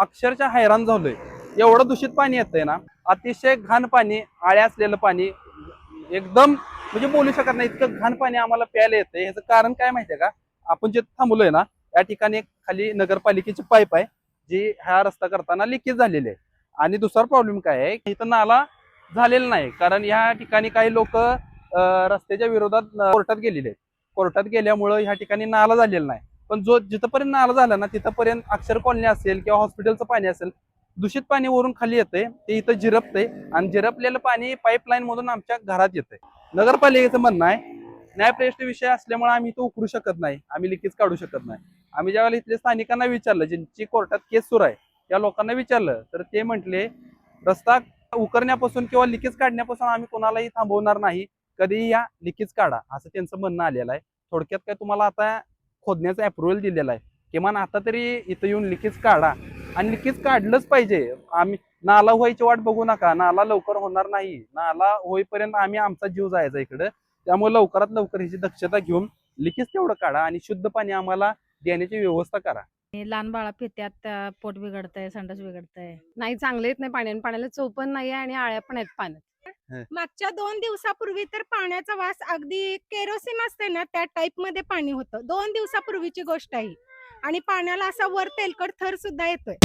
अक्षरशः हैराण झालोय. एवढं दूषित पाणी येतंय ना अतिशय घाण पाणी आळ्या असलेलं पाणी एकदम म्हणजे बोलू शकत नाही इतकं घाण पाणी आम्हाला प्यायला येतंय. ह्याचं कारण काय माहितीये का? आपण जे थांबलोय ना या ठिकाणी खाली नगरपालिकेची पाईप आहे जी हा रस्ता करताना लिकेज झालेली आहे. आणि दुसरा प्रॉब्लेम काय आहे इथं नाला झालेला नाही कारण या ठिकाणी काही लोक रस्त्याच्या विरोधात कोर्टात गेलेले आहेत. कोर्टात गेल्यामुळं ह्या ठिकाणी नाला झालेला नाही. पण जो जिथपर्यंत नाला झाला ना तिथपर्यंत अक्षर कॉलनी असेल किंवा हॉस्पिटलचं पाणी असेल दूषित पाणी वरून खाली येतंय ते इथं जिरपतंय आणि जिरपलेलं पाणी पाईपलाईन मधून आमच्या घरात येतंय. नगरपालिकेचं म्हणणं आहे न्यायप्रविष्ट विषय असल्यामुळे आम्ही तो उकरू शकत नाही आम्ही लिकेज काढू शकत नाही. आम्ही ज्यावेळेला इथल्या स्थानिकांना विचारलं ज्यांची कोर्टात केस सुरू आहे त्या लोकांना विचारलं तर ते म्हटले रस्ता उकरण्यापासून किंवा लिकेज काढण्यापासून आम्ही कोणालाही थांबवणार नाही कधीही या लिकेज काढा असं त्यांचं म्हणणं आलेलं आहे. थोडक्यात काय तुम्हाला आता खोदण्याचं अप्रुव्हल दिलेलं आहे. किमान आता तरी इथं येऊन लिकेज काढा. आणि लिकेज काढलंच पाहिजे. आम्ही नाला व्हायची वाट बघू नका. नाला लवकर होणार नाही. नाला होईपर्यंत आम्ही आमचा जीव जायचा इकडं. त्यामुळे लवकरात लवकर ह्याची दक्षता घेऊन लिकेज तेवढं काढा आणि शुद्ध पाणी आम्हाला देण्याची व्यवस्था करा. लहान बाळा पित्यात पोट बिघडतंय संडास बिघडतंय. नाही चांगले येत नाही पाणी. आणि पाण्याला चव पण नाही आहे आणि आळ्या पण आहेत पाण्यात. मागच्या दोन दिवसापूर्वी तर पाण्याचा वास अगदी केरोसिन असते ना त्या टाइपमध्ये पाणी होतं. दोन दिवसापूर्वीची गोष्ट आहे ही. आणि पाण्याला असा वर तेलकट थर सुद्धा येतोय.